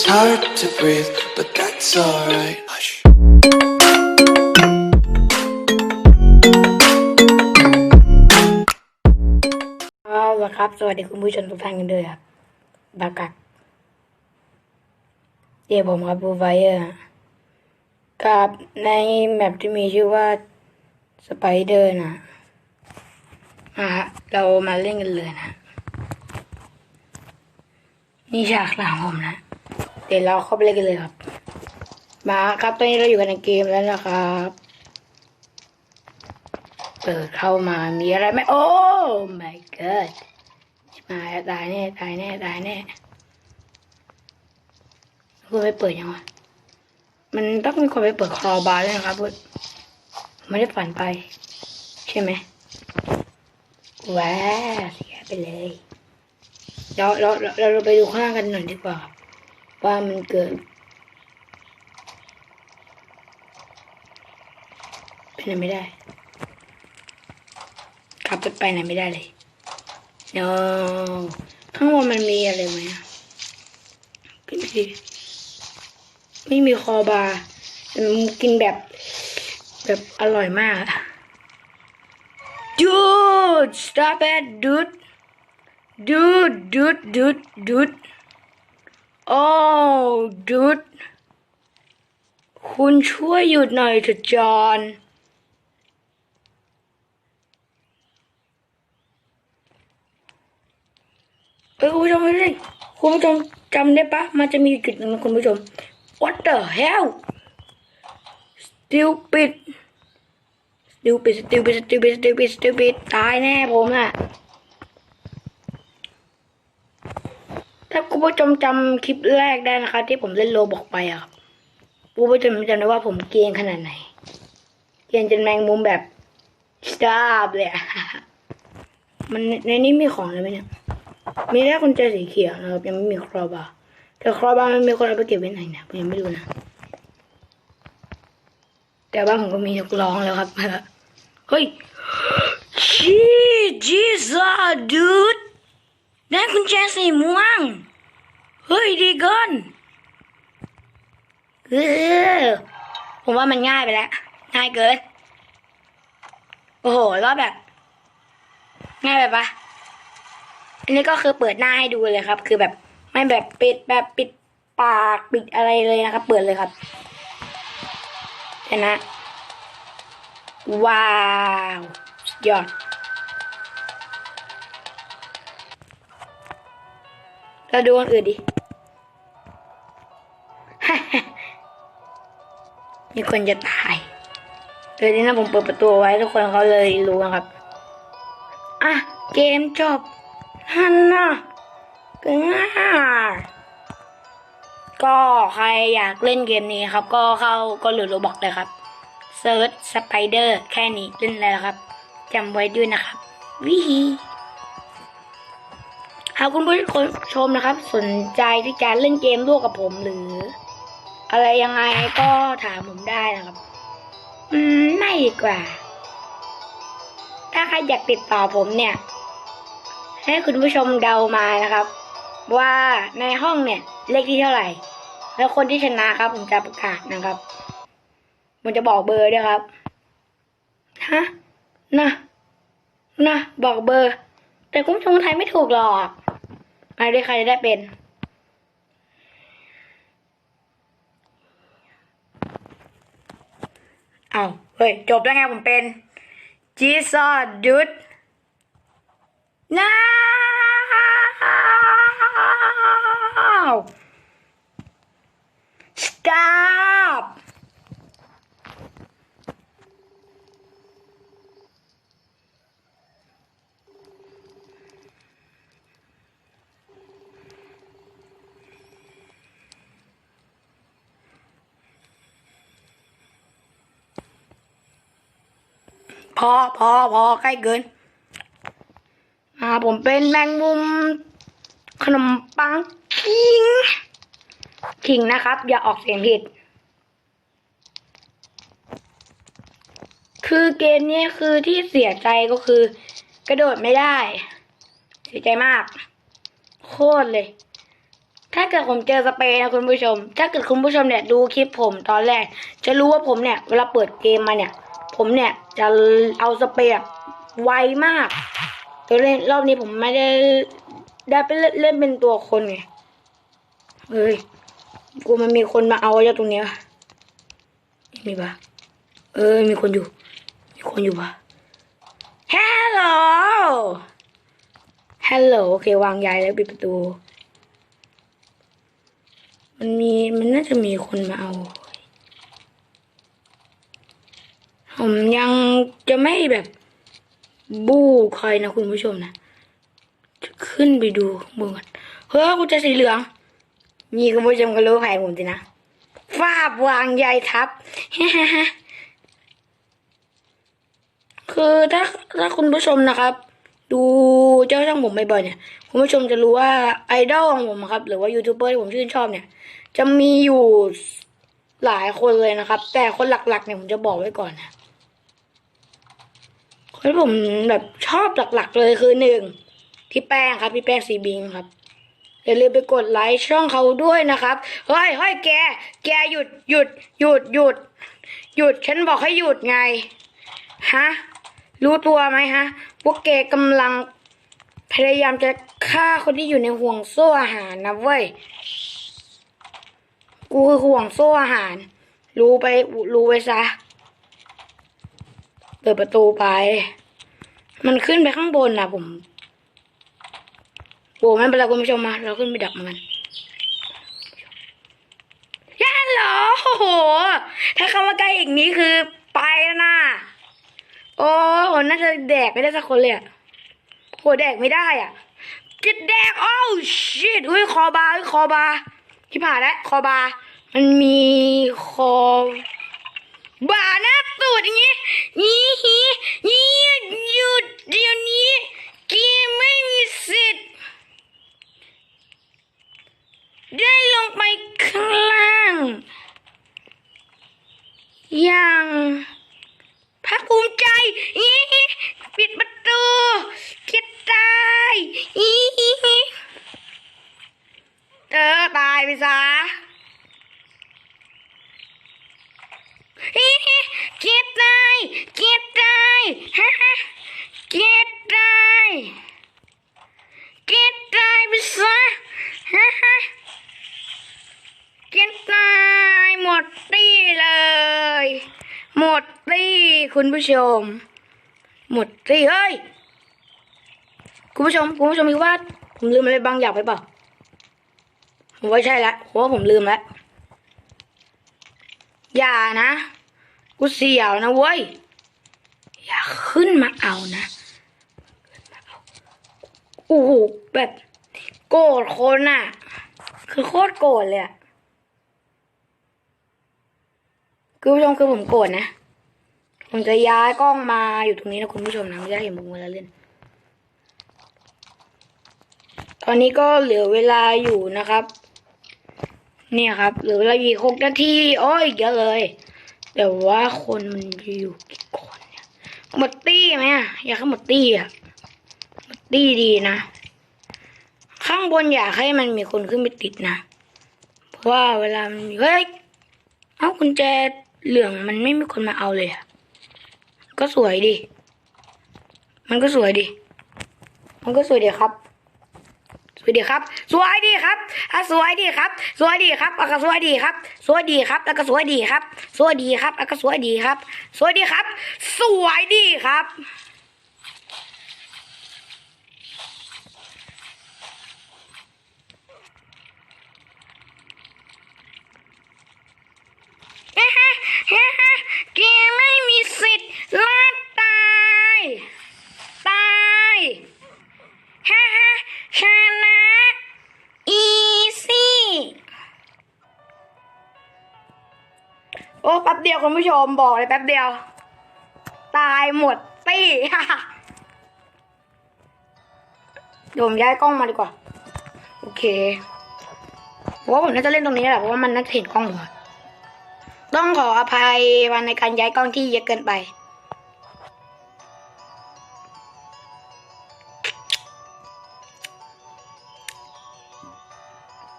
It's hard to breathe, but that's alright. Hush. เอาละครับ สวัสดีคุณผู้ชมทุกท่านกันด้วยครับบากักเดี๋ยวผมครับบูไวเออร์กับในแมปที่มีชื่อว่าสไปเดอร์นะมาฮะเรามาเล่นกันเลยนะ นี่ฉากหลังผมนะ เดี๋ยวเราเข้าไปเล่นกันเลยครับ มาครับตอนนี้เราอยู่กันในเกมแล้วนะครับ เปิดเข้ามามีอะไรไหมโอ้ my god มาตายแน่ตายแน่ตายแน่คุณไปเปิดยังวะมันต้องมีคนไปเปิดคลอบาร์ด้วยนะครับเพื่อนไม่ได้ฝันไป ใช่ไหมว้าเสียไปเลยเราเราเราเราไปดูข้างล่างกันหน่อยดีกว่าครับ ว่ามันเกิดเป็นไม่ได้ ขับรถไปไหนไม่ได้เลย no ข้างบนมันมีอะไรไหมอะขึ้นไปดิไม่มีคอบาร์มันกินแบบ แบบอร่อยมากอะ dude stop it dude dude dude dude dude oh dude คุณช่วยหยุดหน่อยเถอะจอห์นเออคุณผู้ชมคุณผู้ชมจำได้ปะ มันจะมีจุดหนึ่งคุณผู้ชม what the hell stupid stupid stupid stupid stupid stupid ตายแน่ผมน่ะ ถ้าคุณผู้ชมจำคลิปแรกได้นะคะ ที่ผมเล่นโลบอกไปอะครับคุณผู้ชมจำได้ว่าผมเกรียนขนาดไหนเกรียนจนแมงมุมแบบ stop เลยอะมันในนี้มีของอะไรไหมเนี่ยมีแค่กุญแจสีเขียวนะครับ ยังไม่มีครอบาแต่ครอบามันมีคนเอาไปเก็บไว้ไหนเนี่ยผมยังไม่รู้นะแต่บ้านผมก็มีนักร้องแล้วครับเฮ้ยชีจีซ่าดูด ได้กุญแจสีม่วง เฮ้ยดีเกินเออผมว่ามันง่ายไปแล้ว ง่ายเกิน โอ้โหแล้วแบบ ง่ายไปปะอันนี้ก็คือเปิดหน้าให้ดูเลยครับ คือแบบไม่แบบปิดแบบปิดปากปิดอะไรเลยนะครับ เปิดเลยครับชนะ ว้าวสุดยอด เราดูคนอื่นดิ มีคนจะตายเลยที่นั่นผมเปิดประตูไว้ทุกคนเขาเลยรู้นะครับ อะ เกมจบฮันน่ะก็ง่ายก็ใครอยากเล่นเกมนี้ครับ ก็เข้าก็โหลดโรบอกเลยครับเซิร์ชสไปเดอร์แค่นี้เล่นเลยครับจำไว้ด้วยนะครับวิฮี หากคุณผู้ชมนะครับ สนใจที่จะเล่นเกมร่วมกับผมหรือ อะไรยังไงก็ถามผมได้นะครับ อืมไม่ดีกว่า ถ้าใครอยากติดต่อผมเนี่ย ให้คุณผู้ชมเดามานะครับ ว่าในห้องเนี่ยเลขที่เท่าไหร่ แล้วคนที่ชนะครับ ผมจะประกาศนะครับผมจะบอกเบอร์ด้วยครับฮะนะนะบอกเบอร์ แต่คุณผู้ชมไทยไม่ถูกหรอก มาด้วยใครจะได้เป็น เอาเฮ้ย จบแล้วไงผมเป็นจีซอดุด No! Stop! พอพอพอใกล้เกิน อ่า ผมเป็นแมงมุม ขนมปังคิงคิงนะครับ อย่าออกเสียงผิด คือเกมนี้คือที่เสียใจก็คือ กระโดดไม่ได้ เสียใจมาก โคตรเลย ถ้าถ้าเกิดผมเจอสเปรย์นะคุณผู้ชม ถ้าเกิดคุณผู้ชมเนี่ยดูคลิปผมตอนแรก จะรู้ว่าผมเนี่ย เวลาเปิดเกมมาเนี่ย ผมเนี่ย จะเอาสเปรย์ไวมากแต่เล่นรอบนี้ผมไม่ได้ได้ไปเล่นเล่นเป็นตัวคนไงเฮ้ยกูมันมีคนมาเอาจากตรงเนี้ยมีปะเออมีคนอยู่ มีคนอยู่ปะฮัลโหลฮัลโหลโอเควางยายแล้วปิดประตู มันมีมันน่าจะมีคนมาเอา ผมยังจะไม่แบบบู้ใครนะคุณผู้ชมนะจะขึ้นไปดูเบื้อก่อนเฮ้ยกูจะสีเหลืองมีคุณผู้ชมก็รู้แผนผมสินะฟาบวางใยทับคือถ้าถ้าคุณผู้ชมนะครับ ดูเจ้าช่างผมบ่อยๆเนี่ย คุณผู้ชมจะรู้ว่าไอดอลของผมอะครับ หรือว่ายูทูบเบอร์ที่ผมชื่นชอบเนี่ย จะมีอยู่หลายคนเลยนะครับ แต่คนหลักๆเนี่ยผมจะบอกไว้ก่อนนะ คนที่ผมแบบชอบหลักๆเลยคือหนึ่งพี่แป้งครับพี่แป้งซีบิงครับอย่าลืมไปกดไลค์ช่องเขาด้วยนะครับเฮ้ยเฮ้ยแก แกหยุดหยุดหยุดหยุดหยุดฉันบอกให้หยุดไงฮะรู้ตัวไหมฮะพวกแกกำลังพยายามจะฆ่าคนที่อยู่ในห่วงโซ่อาหารนะเว้ยกูคือห่วงโซ่อาหาร รู้ไปรู้ไว้ซะ เปิดประตูไป มันขึ้นไปข้างบนนะผมโอ้ไม่เป็นไรคุณผู้ชมมา เราขึ้นไปดับมันย่าเหรอโอ้โห ถ้าเข้ามาใกล้อีกนี้คือไปแล้วนะโอ้โหน่าจะแดกไม่ได้สักคนเลยอะโหแดกไม่ได้อะจะแดกโอ้ชิตอุ้ยคอบาอุ้ยคอบาที่ผ่านแล้วคอบา มันมีคอบาหน้าตูดอย่างงี้ยี่ฮียี่หยุดเดี๋ยวนี้เกมไม่มีสิทธิ์ ได้ลงไปข้างล่าง อย่างภาคภูมิใจอีปิดประตูคิดตายอีเออตายไปซะอีคิดตายคิดตายฮ่าฮ่าคิดตายคิดตายไปซะฮ่าฮ่ากินตายหมดตีเลย หมดตีคุณผู้ชม หมดตีเฮ้ย คุณผู้ชม คุณผู้ชมคิดว่าผมลืมอะไรบางอย่างไปเปล่า ผมว่าใช่ละผมว่าผมลืมแล้วอย่านะ กูเสียวนะเว้ย อย่าขึ้นมาเอานะโอ้โหแบบโกรธคนอะคือโคตรโกรธเลยอะคุณผู้ชมคือผมโกรธนะ ผมจะย้ายกล้องมาอยู่ตรงนี้นะคุณผู้ชมนะไม่ได้เห็นมุมเวลาเล่น ตอนนี้ก็เหลือเวลาอยู่นะครับ เนี่ยครับเหลือเวลาอีกหกนาทีโอ้ยเยอะเลย แต่ว่าคนมันจะอยู่กี่คนเนี่ยหมดตี้ไหมอะอยากให้หมดตี้อะหมดตี้ดีนะ ข้างบนอยากให้มันมีคนขึ้นไปติดนะ เพราะว่าเวลามันเฮ้ยเอ้ากุญแจเหลืองมันไม่มีคนมาเอาเลยอะก็สวยดิ มันก็สวยดิ มันก็สวยดีครับ สวยดีครับ สวยดีครับอะสวยดีครับ สวยดีครับอะก็สวยดีครับ สวยดีครับแล้วก็สวยดีครับ สวยดีครับแล้วก็สวยดีครับ สวยดีครับ สวยดีครับ คุณผู้ชมบอกเลยแป๊บเดียว ตายหมดตี้ฮ่าฮ่าเดี๋ยวผมย้ายกล้องมาดีกว่า โอเคผมว่าผมน่าจะเล่นตรงนี้แหละเพราะว่ามันน่าจะเห็นกล้องผมอะต้องขออภัยวันในการย้ายกล้องที่เยอะเกินไป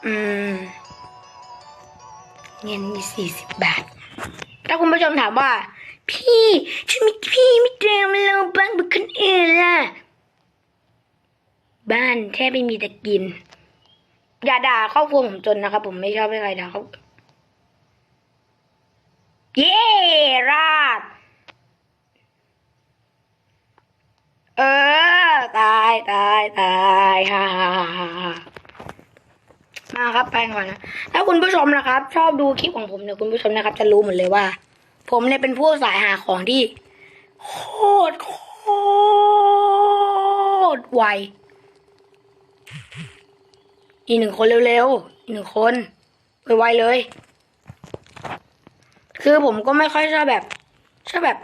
อืมเงินมีสี่สิบบาท ถ้าคุณผู้ชมถามว่า พี่ฉันมีพี่ไม่เตรียมมาบ้านบุคคลอื่นล่ะ บ้านแทบไม่มีแต่กิน อย่าด่าครอบครัวผมจนนะครับ ผมไม่ชอบให้ใครด่าเขาเย้ราดเออ ตายตายตายฮ่าฮ่าฮ่า ฮ่าฮ่ามาครับไปก่อนนะ ถ้าคุณผู้ชมนะครับ ชอบดูคลิปของผมเนี่ยคุณผู้ชมนะครับ จะรู้หมดเลยว่า ผมเนี่ยเป็นผู้สายหาของที่โคตรโคตรไวอีกหนึ่งคนเร็วๆอีกหนึ่งคนไวๆเลย คือผมก็ไม่ค่อยชอบแบบชอบแบบ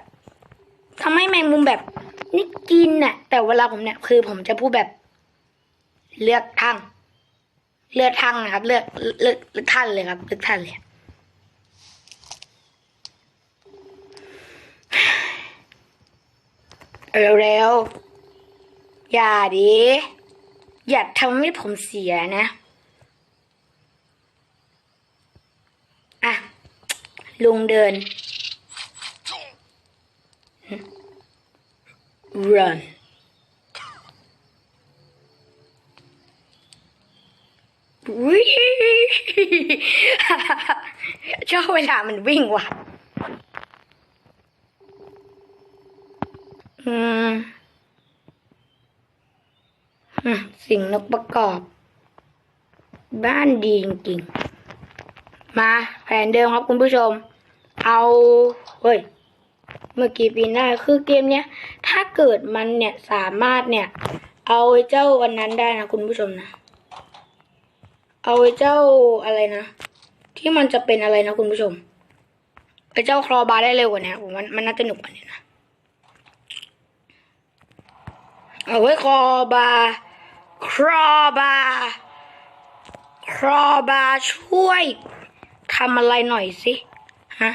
ทำให้แมงมุมแบบนี่กินน่ะ แต่เวลาผมเนี่ย คือผมจะพูดแบบ เลือกทั้ง เลือกทั้งนะครับ เลือกเลือกเลือกท่านเลยครับ เลือกท่านเลยเร็วๆ อย่าดิ อย่าทำให้ผมเสียนะ อะ ลุงเดิน run วิ่งชอบเวลามันวิ่งว่ะ อืมสิ่งนกประกอบ บ้านดีจริงๆ มาแผนเดิมครับคุณผู้ชม เอาเฮ้ย เมื่อกี้ปีหน้าคือเกมเนี้ย ถ้าเกิดมันเนี่ยสามารถเนี่ย เอาเจ้าวันนั้นได้นะคุณผู้ชมนะ เอาไอ้เจ้าอะไรนะ ที่มันจะเป็นอะไรนะคุณผู้ชมไอ้เจ้าคลอบาได้เร็วกว่านี้ผมว่ามันน่าจะหนุกกว่านี้นะเอาไว้คอบาครอบาครอบาช่วยทำอะไรหน่อยสิฮะ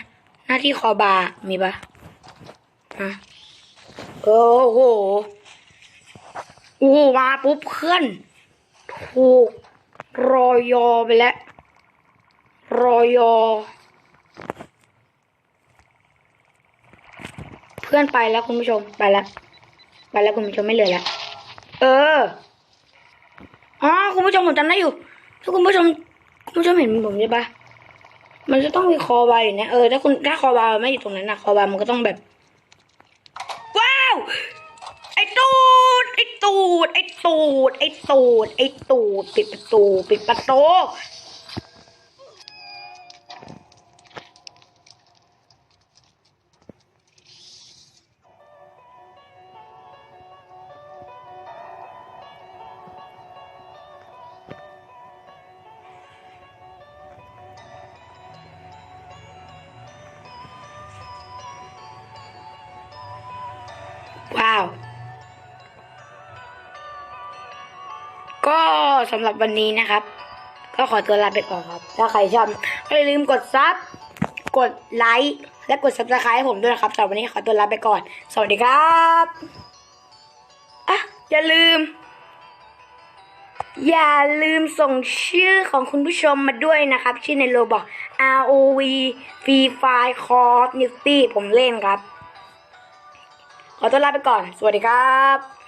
หน้าที่คอบามีปะฮะโอ้โหโอ้มาปุ๊บเคลื่อนถูก รอยอไปแล้ว รอยอ เพื่อนไปแล้วคุณผู้ชมไปแล้ว ไปแล้วคุณผู้ชมไม่เหลือแล้ว เออ อ๋อคุณผู้ชมผมจำได้อยู่ ถ้าคุณผู้ชม คุณผู้ชมเห็นผมใช่ปะมันจะต้องมีคอบาอยู่นี่ยเออถ้าคุณถ้าคอบาไม่อยู่ตรงนั้นนะคอบามันก็ต้องแบบ ว้าว ไอ้ตูด ไอ้ตูด ไอ้ตูด ไอ้ตูด ไอ้ตูด ปิดประตู ปิดประตูว้าว สำหรับวันนี้นะครับ ก็ขอตัวลาไปก่อนครับ ถ้าใครชอบก็อย่าลืมกดซับกดไลค์และกด subscribe ให้ผมด้วยนะครับสำหรับวันนี้ขอตัวลาไปก่อน สวัสดีครับอะอย่าลืม อย่าลืมส่งชื่อของคุณผู้ชมมาด้วยนะครับ ชื่อในโลบอก ROV Free Fire Call of Duty ผมเล่นครับ ขอตัวลาไปก่อน สวัสดีครับ